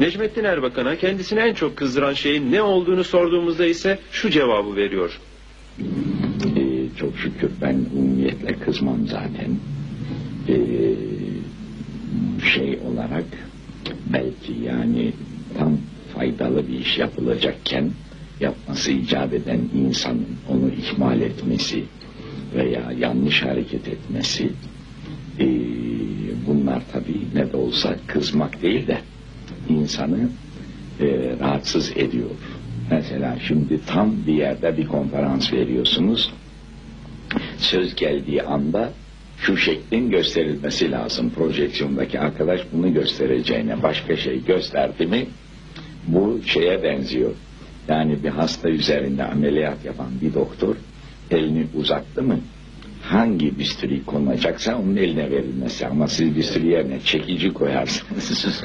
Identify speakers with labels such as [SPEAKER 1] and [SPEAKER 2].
[SPEAKER 1] Necmettin Erbakan'a kendisini en çok kızdıran şeyin ne olduğunu sorduğumuzda ise şu cevabı veriyor.
[SPEAKER 2] Ee, çok şükür ben umumiyetle kızmam zaten. Ee, şey olarak belki yani tam faydalı bir iş yapılacakken yapması icap eden insanın onu ihmal etmesi veya yanlış hareket etmesi ee, bunlar tabii ne de olsa kızmak değil de insanı e, rahatsız ediyor. Mesela şimdi tam bir yerde bir konferans veriyorsunuz. Söz geldiği anda şu şeklin gösterilmesi lazım. Projeksiyondaki arkadaş bunu göstereceğine başka şey gösterdi mi bu şeye benziyor. Yani bir hasta üzerinde ameliyat yapan bir doktor elini uzattı mı hangi bisturi konulacaksa onun eline verilmesi ama siz bisturi yerine çekici koyarsınız.